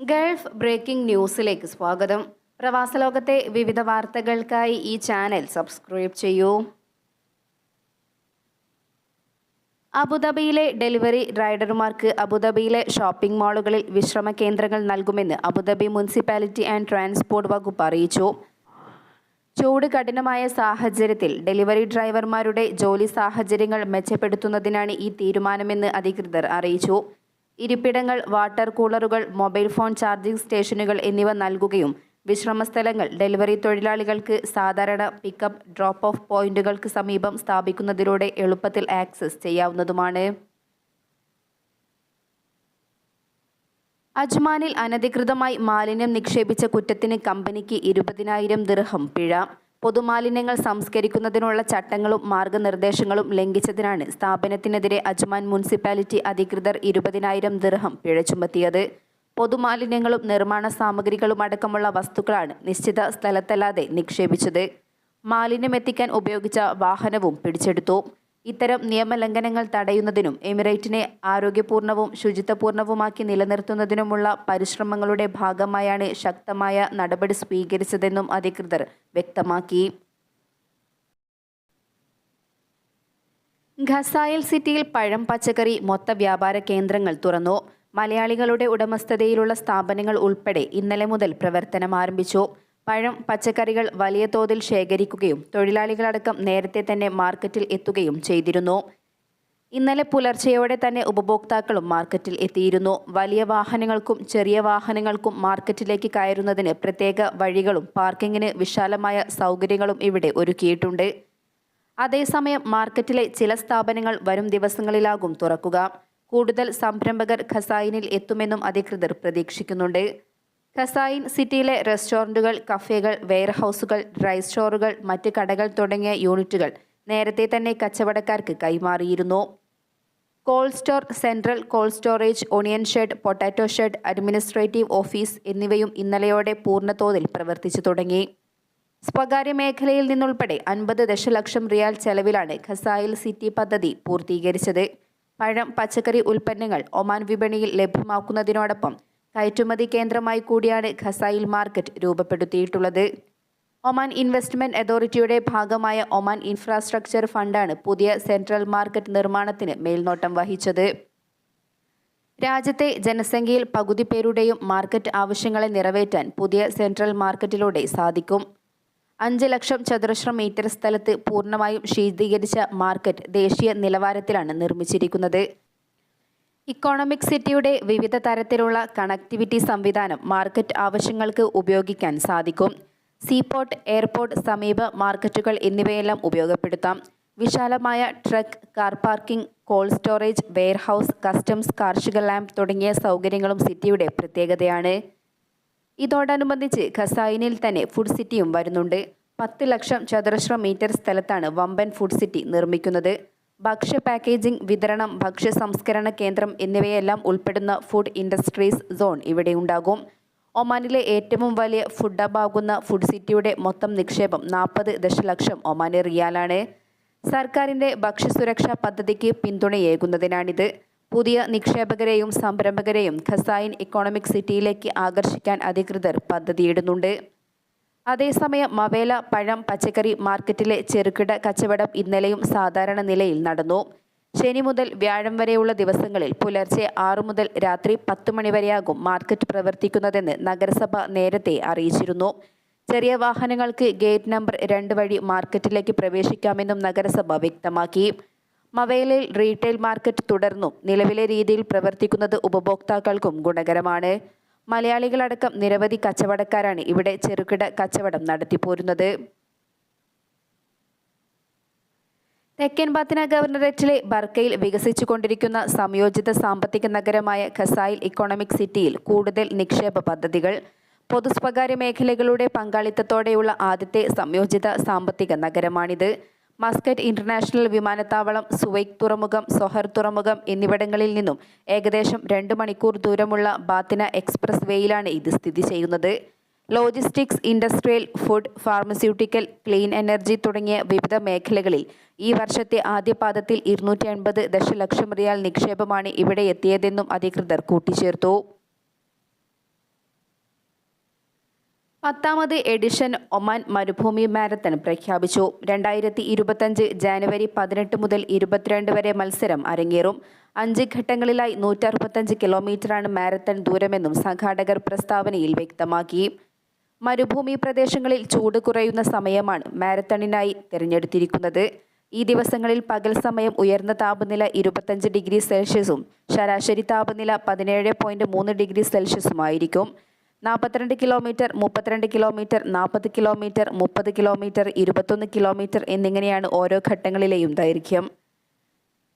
Gulf breaking ന്യൂസിലേക്ക് സ്വാഗതം. പ്രവാസലോകത്തെ വിവിധ വാർത്തകൾക്കായി ഈ ചാനൽ സബ്സ്ക്രൈബ് ചെയ്യൂ. അബുദാബിയിലെ ഡെലിവറി റൈഡർമാർക്ക് അബുദാബിയിലെ ഷോപ്പിംഗ് മാളുകളിൽ വിശ്രമ കേന്ദ്രങ്ങൾ നൽകുമെന്ന് അബുദാബി മുനിസിപ്പാലിറ്റി ആൻഡ് ട്രാൻസ്പോർട്ട് വകുപ്പ് അറിയിച്ചു. ചൂട് കഠിനമായ സാഹചര്യത്തിൽ ഡെലിവറി ഡ്രൈവർമാരുടെ ജോലി സാഹചര്യങ്ങൾ മെച്ചപ്പെടുത്തുന്നതിനാണ് ഈ തീരുമാനമെന്ന് അധികൃതർ അറിയിച്ചു. ഇരിപ്പിടങ്ങൾ വാട്ടർ കൂളറുകൾ മൊബൈൽ ഫോൺ ചാർജിംഗ് സ്റ്റേഷനുകൾ എന്നിവ നൽകുകയും വിശ്രമസ്ഥലങ്ങൾ ഡെലിവറി തൊഴിലാളികൾക്ക് സാധാരണ പിക്കപ്പ് ഡ്രോപ്പ് ഓഫ് പോയിന്റുകൾക്ക് സമീപം സ്ഥാപിക്കുന്നതിലൂടെ എളുപ്പത്തിൽ ആക്സസ് ചെയ്യാവുന്നതുമാണ്. അജ്മാനിൽ അനധികൃതമായി മാലിന്യം നിക്ഷേപിച്ച കുറ്റത്തിന് കമ്പനിക്ക് ഇരുപതിനായിരം ദിർഹം പിഴ. പൊതുമാലിന്യങ്ങൾ സംസ്കരിക്കുന്നതിനുള്ള ചട്ടങ്ങളും മാർഗനിർദ്ദേശങ്ങളും ലംഘിച്ചതിനാണ് സ്ഥാപനത്തിനെതിരെ അജ്മാൻ മുനിസിപ്പാലിറ്റി അധികൃതർ ഇരുപതിനായിരം ദിർഹം പിഴ ചുമത്തിയത്. പൊതുമാലിന്യങ്ങളും നിർമ്മാണ സാമഗ്രികളും അടക്കമുള്ള വസ്തുക്കളാണ് നിശ്ചിത സ്ഥലത്തല്ലാതെ നിക്ഷേപിച്ചത്. മാലിന്യം എത്തിക്കാൻ ഉപയോഗിച്ച വാഹനവും പിടിച്ചെടുത്തു. ഇത്തരം നിയമലംഘനങ്ങൾ തടയുന്നതിനും എമിറേറ്റിനെ ആരോഗ്യപൂർണവും ശുചിത്വപൂർണവുമാക്കി നിലനിർത്തുന്നതിനുമുള്ള പരിശ്രമങ്ങളുടെ ഭാഗമായാണ് ശക്തമായ നടപടി സ്വീകരിച്ചതെന്നും അധികൃതർ വ്യക്തമാക്കി. ഖസായൽ സിറ്റിയിൽ പഴം പച്ചക്കറി മൊത്ത വ്യാപാര കേന്ദ്രങ്ങൾ തുറന്നു. മലയാളികളുടെ ഉടമസ്ഥതയിലുള്ള സ്ഥാപനങ്ങൾ ഉൾപ്പെടെ ഇന്നലെ മുതൽ പ്രവർത്തനം ആരംഭിച്ചു. പഴം പച്ചക്കറികൾ വലിയ തോതിൽ ശേഖരിക്കുകയും തൊഴിലാളികളടക്കം നേരത്തെ തന്നെ മാർക്കറ്റിൽ എത്തുകയും ചെയ്തിരുന്നു. ഇന്നലെ പുലർച്ചെയോടെ തന്നെ ഉപഭോക്താക്കളും മാർക്കറ്റിൽ എത്തിയിരുന്നു. വലിയ വാഹനങ്ങൾക്കും ചെറിയ വാഹനങ്ങൾക്കും മാർക്കറ്റിലേക്ക് കയറുന്നതിന് പ്രത്യേക വഴികളും പാർക്കിങ്ങിന് വിശാലമായ സൗകര്യങ്ങളും ഇവിടെ ഒരുക്കിയിട്ടുണ്ട്. അതേസമയം മാർക്കറ്റിലെ ചില സ്ഥാപനങ്ങൾ വരും ദിവസങ്ങളിലാകും തുറക്കുക. കൂടുതൽ സംരംഭകർ ഖസായിനിൽ എത്തുമെന്നും അധികൃതർ പ്രതീക്ഷിക്കുന്നുണ്ട്. ഖസായിൻ സിറ്റിയിലെ റെസ്റ്റോറന്റുകൾ കഫേകൾ വെയർഹൗസുകൾ ഡ്രൈ സ്റ്റോറുകൾ മറ്റ് കടകൾ തുടങ്ങിയ യൂണിറ്റുകൾ നേരത്തെ തന്നെ കച്ചവടക്കാർക്ക് കൈമാറിയിരുന്നു. Cold store central cold storage onion shed potato shed administrative office എന്നിവയും ഇന്നലെയോടെ പൂർണതോതിൽ പ്രവർത്തിച്ചു തുടങ്ങി. സ്വകാര്യ മേഖലയിൽ നിന്നുൾപ്പെടെ അൻപത് ദശലക്ഷം റിയാൽ ചെലവിലാണ് ഖസായിൽ സിറ്റി പദ്ധതി പൂർത്തീകരിച്ചത്. പഴം പച്ചക്കറി ഉൽപ്പന്നങ്ങൾ ഒമാൻ വിപണിയിൽ ലഭ്യമാക്കുന്നതിനോടൊപ്പം കയറ്റുമതി കേന്ദ്രമായി കൂടിയാണ് ഖസായിൽ മാർക്കറ്റ് രൂപപ്പെടുത്തിയിട്ടുള്ളത്. ഒമാൻ ഇൻവെസ്റ്റ്മെന്റ് അതോറിറ്റിയുടെ ഭാഗമായ ഒമാൻ ഇൻഫ്രാസ്ട്രക്ചർ ഫണ്ടാണ് പുതിയ സെൻട്രൽ മാർക്കറ്റ് നിർമ്മാണത്തിന് മേൽനോട്ടം വഹിച്ചത്. രാജ്യത്തെ ജനസംഖ്യയിൽ പകുതി പേരുടെയും മാർക്കറ്റ് ആവശ്യങ്ങളെ നിറവേറ്റാൻ പുതിയ സെൻട്രൽ മാർക്കറ്റിലൂടെ സാധിക്കും. അഞ്ച് ലക്ഷം ചതുരശ്ര മീറ്റർ സ്ഥലത്ത് പൂർണമായും ശീതീകരിച്ച മാർക്കറ്റ് ദേശീയ നിലവാരത്തിലാണ് നിർമ്മിച്ചിരിക്കുന്നത്. ഇക്കോണമിക് സിറ്റിയുടെ വിവിധ തരത്തിലുള്ള കണക്ടിവിറ്റി സംവിധാനം മാർക്കറ്റ് ആവശ്യങ്ങൾക്ക് ഉപയോഗിക്കാൻ സാധിക്കും. സീപോർട്ട് എയർപോർട്ട് സമീപ മാർക്കറ്റുകൾ എന്നിവയെല്ലാം ഉപയോഗപ്പെടുത്താം. വിശാലമായ truck car parking cold storage warehouse customs കാർഷിക ലാമ്പ് തുടങ്ങിയ സൗകര്യങ്ങളും സിറ്റിയുടെ പ്രത്യേകതയാണ്. ഇതോടനുബന്ധിച്ച് ഖസായിനിൽ തന്നെ ഫുഡ് സിറ്റിയും വരുന്നുണ്ട്. പത്ത് ലക്ഷം ചതുരശ്ര മീറ്റർ സ്ഥലത്താണ് വമ്പൻ ഫുഡ് സിറ്റി നിർമ്മിക്കുന്നത്. ഭക്ഷ്യ പാക്കേജിംഗ് വിതരണം ഭക്ഷ്യ സംസ്കരണ കേന്ദ്രം എന്നിവയെല്ലാം ഉൾപ്പെടുന്ന ഫുഡ് ഇൻഡസ്ട്രീസ് സോൺ ഇവിടെ ഉണ്ടാകും. ഒമാനിലെ ഏറ്റവും വലിയ ഫുഡ് ഹബാകുന്ന ഫുഡ് സിറ്റിയുടെ മൊത്തം നിക്ഷേപം നാൽപ്പത് ദശലക്ഷം ഒമാനി റിയാലാണ്. സർക്കാരിന്റെ ഭക്ഷ്യസുരക്ഷാ പദ്ധതിക്ക് പിന്തുണയേകുന്നതിനാണിത്. പുതിയ നിക്ഷേപകരെയും സംരംഭകരെയും ഖസായിൻ ഇക്കോണമിക് സിറ്റിയിലേക്ക് ആകർഷിക്കാൻ അധികൃതർ പദ്ധതിയിടുന്നുണ്ട്. അതേസമയം മവേല പഴം പച്ചക്കറി മാർക്കറ്റിലെ ചെറുകിട കച്ചവടം ഇന്നലെയും സാധാരണ നിലയിൽ നടന്നു. ശനി മുതൽ വ്യാഴം വരെയുള്ള ദിവസങ്ങളിൽ പുലർച്ചെ ആറു മുതൽ രാത്രി പത്ത് മണിവരെയാകും മാർക്കറ്റ് പ്രവർത്തിക്കുന്നതെന്ന് നഗരസഭ നേരത്തെ അറിയിച്ചിരുന്നു. ചെറിയ വാഹനങ്ങൾക്ക് ഗേറ്റ് നമ്പർ രണ്ട് വഴി മാർക്കറ്റിലേക്ക് പ്രവേശിക്കാമെന്നും നഗരസഭ വ്യക്തമാക്കി. മവേലയിൽ റീറ്റെയിൽ മാർക്കറ്റ് തുടർന്നും നിലവിലെ രീതിയിൽ പ്രവർത്തിക്കുന്നത് ഉപഭോക്താക്കൾക്കും ഗുണകരമാണ്. മലയാളികളടക്കം നിരവധി കച്ചവടക്കാരാണ് ഇവിടെ ചെറുകിട കച്ചവടം നടത്തിപ്പോരുന്നത്. തെക്കൻ ബാത്തിന ഗവർണറേറ്റിലെ ബർക്കയിൽ വികസിച്ചുകൊണ്ടിരിക്കുന്ന സംയോജിത സാമ്പത്തിക നഗരമായ ഖസായിൽ ഇക്കോണമിക് സിറ്റിയിൽ കൂടുതൽ നിക്ഷേപ പദ്ധതികൾ പൊതുസ്വകാര്യ മേഖലകളുടെ പങ്കാളിത്തത്തോടെയുള്ള ആദ്യത്തെ സംയോജിത സാമ്പത്തിക നഗരമാണിത്. മസ്കറ്റ് ഇന്റർനാഷണൽ വിമാനത്താവളം സുവൈക് തുറമുഖം സൊഹർ തുറമുഖം എന്നിവിടങ്ങളിൽ നിന്നും ഏകദേശം രണ്ട് മണിക്കൂർ ദൂരമുള്ള ബാത്തിന എക്സ്പ്രസ് വേയിലാണ് ഇത് സ്ഥിതി ചെയ്യുന്നത്. Logistics industrial food pharmaceutical clean energy തുടങ്ങിയ വിവിധ മേഖലകളിൽ ഈ വർഷത്തെ ആദ്യ പാദത്തിൽ ഇരുന്നൂറ്റി അൻപത് ദശലക്ഷം റിയാൽ നിക്ഷേപമാണ് ഇവിടെ എത്തിയതെന്നും അധികൃതർ കൂട്ടിച്ചേർത്തു. പത്താമത് എഡിഷൻ ഒമാൻ മരുഭൂമി മാരത്തൺ പ്രഖ്യാപിച്ചു. രണ്ടായിരത്തി ഇരുപത്തഞ്ച് ജാനുവരി പതിനെട്ട് മുതൽ ഇരുപത്തിരണ്ട് വരെ മത്സരം അരങ്ങേറും. അഞ്ച് ഘട്ടങ്ങളിലായി നൂറ്ററുപത്തഞ്ച് കിലോമീറ്ററാണ് മാരത്തൺ ദൂരമെന്നും സംഘാടകർ പ്രസ്താവനയിൽ വ്യക്തമാക്കി. മരുഭൂമി പ്രദേശങ്ങളിൽ ചൂട് കുറയുന്ന സമയമാണ് മാരത്തണിനായി തിരഞ്ഞെടുത്തിരിക്കുന്നത്. ഈ ദിവസങ്ങളിൽ പകൽ സമയം ഉയർന്ന താപനില ഇരുപത്തഞ്ച് ഡിഗ്രി സെൽഷ്യസും ശരാശരി താപനില പതിനേഴ് പോയിന്റ് മൂന്ന് ഡിഗ്രി സെൽഷ്യസുമായിരിക്കും. നാൽപ്പത്തിരണ്ട് കിലോമീറ്റർ മുപ്പത്തിരണ്ട് കിലോമീറ്റർ നാൽപ്പത് കിലോമീറ്റർ മുപ്പത് കിലോമീറ്റർ ഇരുപത്തൊന്ന് കിലോമീറ്റർ എന്നിങ്ങനെയാണ് ഓരോ ഘട്ടങ്ങളിലെയും ദൈർഘ്യം.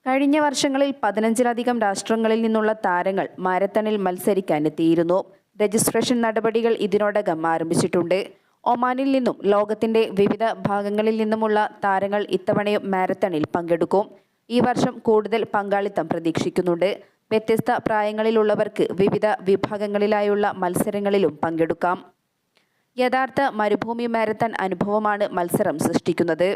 കഴിഞ്ഞ വർഷങ്ങളിൽ പതിനഞ്ചിലധികം രാഷ്ട്രങ്ങളിൽ നിന്നുള്ള താരങ്ങൾ മാരത്തണിൽ മത്സരിക്കാനെത്തിയിരുന്നു. രജിസ്ട്രേഷൻ നടപടികൾ ഇതിനോടകം ആരംഭിച്ചിട്ടുണ്ട്. ഒമാനിൽ നിന്നും ലോകത്തിന്റെ വിവിധ ഭാഗങ്ങളിൽ നിന്നുമുള്ള താരങ്ങൾ ഇത്തവണയും മാരത്തണിൽ പങ്കെടുക്കും. ഈ വർഷം കൂടുതൽ പങ്കാളിത്തം പ്രതീക്ഷിക്കുന്നുണ്ട്. വ്യത്യസ്ത പ്രായങ്ങളിലുള്ളവർക്ക് വിവിധ വിഭാഗങ്ങളിലായുള്ള മത്സരങ്ങളിലും പങ്കെടുക്കാം. യഥാർത്ഥ മരുഭൂമി മാരത്തൺ അനുഭവമാണ് മത്സരം സൃഷ്ടിക്കുന്നത്.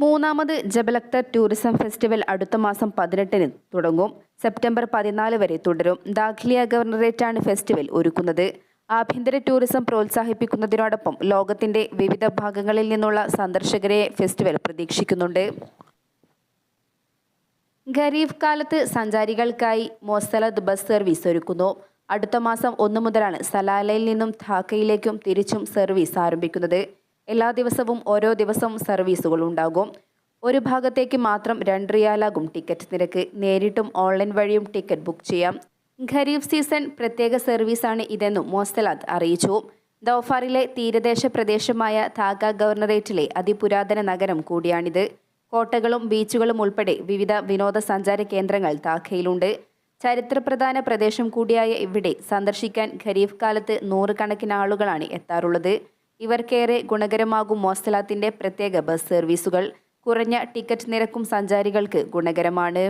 മൂന്നാമത് ജബലക്തർ ടൂറിസം ഫെസ്റ്റിവൽ അടുത്ത മാസം പതിനെട്ടിന് തുടങ്ങും. സെപ്റ്റംബർ പതിനാല് വരെ തുടരും. ദാഖിലിയ ഗവർണറേറ്റാണ് ഫെസ്റ്റിവൽ ഒരുക്കുന്നത്. ആഭ്യന്തര ടൂറിസം പ്രോത്സാഹിപ്പിക്കുന്നതിനോടൊപ്പം ലോകത്തിന്റെ വിവിധ ഭാഗങ്ങളിൽ നിന്നുള്ള സന്ദർശകരെ ഫെസ്റ്റിവൽ പ്രതീക്ഷിക്കുന്നുണ്ട്. ഖരീഫ് കാലത്ത് സഞ്ചാരികൾക്കായി മൊസലദ് ബസ് സർവീസ് ഒരുക്കുന്നു. അടുത്ത മാസം ഒന്ന് മുതലാണ് സലാലയിൽ നിന്നും ധാക്കയിലേക്കും തിരിച്ചും സർവീസ് ആരംഭിക്കുന്നത്. എല്ലാ ദിവസവും ഓരോ ദിവസവും സർവീസുകൾ ഉണ്ടാകും. ഒരു ഭാഗത്തേക്ക് മാത്രം രണ്ട് റിയാലാകും ടിക്കറ്റ് നിരക്ക്. നേരിട്ടും ഓൺലൈൻ വഴിയും ടിക്കറ്റ് ബുക്ക് ചെയ്യാം. ഖരീഫ് സീസൺ പ്രത്യേക സർവീസാണ് ഇതെന്നും മോസലാദ് അറിയിച്ചു. ദോഫാറിലെ തീരദേശ പ്രദേശമായ ധാക്ക ഗവർണറേറ്റിലെ അതിപുരാതന നഗരം കൂടിയാണിത്. കോട്ടകളും ബീച്ചുകളും ഉൾപ്പെടെ വിവിധ വിനോദസഞ്ചാര കേന്ദ്രങ്ങൾ ധാക്കയിലുണ്ട് ചരിത്രപ്രധാന പ്രദേശം കൂടിയായ ഇവിടെ സന്ദർശിക്കാൻ ഖരീഫ് കാലത്ത് നൂറുകണക്കിന് ആളുകളാണ് എത്താറുള്ളത്. ഇവർക്കേറെ ഗുണകരമാകും മോസ്തലാത്തിന്റെ പ്രത്യേക ബസ് സർവീസുകൾ. കുറഞ്ഞ ടിക്കറ്റ് നിരക്കും സഞ്ചാരികൾക്ക് ഗുണകരമാണ്.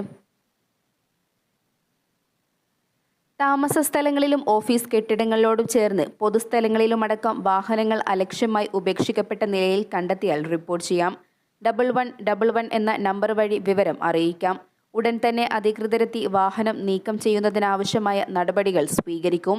താമസ സ്ഥലങ്ങളിലും ഓഫീസ് കെട്ടിടങ്ങളോടും ചേർന്ന് പൊതുസ്ഥലങ്ങളിലുമടക്കം വാഹനങ്ങൾ അലക്ഷ്യമായി ഉപേക്ഷിക്കപ്പെട്ട നിലയിൽ കണ്ടെത്തിയാൽ റിപ്പോർട്ട് ചെയ്യാം. ഡബിൾ വൺ ഡബിൾ വൺ എന്ന നമ്പർ വഴി വിവരം അറിയിക്കാം. ഉടൻ തന്നെ അധികൃതരെത്തി വാഹനം നീക്കം ചെയ്യുന്നതിനാവശ്യമായ നടപടികൾ സ്വീകരിക്കും.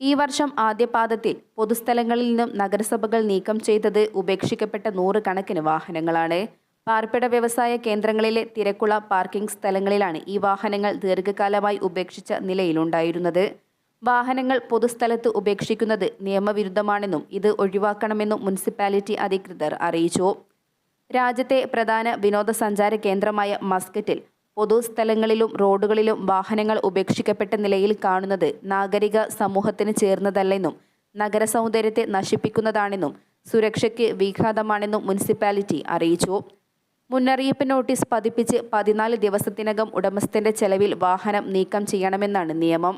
ഈ വർഷം ആദ്യപാദത്തിൽ പൊതുസ്ഥലങ്ങളിൽ നിന്നും നഗരസഭകൾ നീക്കം ചെയ്തത് ഉപേക്ഷിക്കപ്പെട്ട നൂറുകണക്കിന് വാഹനങ്ങളാണ്. പാർപ്പിട വ്യവസായ കേന്ദ്രങ്ങളിലെ തിരക്കുള്ള പാർക്കിംഗ് സ്ഥലങ്ങളിലാണ് ഈ വാഹനങ്ങൾ ദീർഘകാലമായി ഉപേക്ഷിച്ച നിലയിലുണ്ടായിരുന്നത്. വാഹനങ്ങൾ പൊതുസ്ഥലത്ത് ഉപേക്ഷിക്കുന്നത് നിയമവിരുദ്ധമാണെന്നും ഇത് ഒഴിവാക്കണമെന്നും മുനിസിപ്പാലിറ്റി അധികൃതർ അറിയിച്ചു. രാജ്യത്തെ പ്രധാന വിനോദസഞ്ചാര കേന്ദ്രമായ മസ്കറ്റിൽ പൊതുസ്ഥലങ്ങളിലും റോഡുകളിലും വാഹനങ്ങൾ ഉപേക്ഷിക്കപ്പെട്ട നിലയിൽ കാണുന്നത് നാഗരിക സമൂഹത്തിന് ചേർന്നതല്ലെന്നും നഗര സൗന്ദര്യത്തെ നശിപ്പിക്കുന്നതാണെന്നും സുരക്ഷയ്ക്ക് വിഘാതമാണെന്നും മുനിസിപ്പാലിറ്റി അറിയിച്ചു. മുന്നറിയിപ്പ് നോട്ടീസ് പതിപ്പിച്ച് പതിനാല് ദിവസത്തിനകം ഉടമസ്ഥന്റെ ചെലവിൽ വാഹനം നീക്കം ചെയ്യണമെന്നാണ് നിയമം.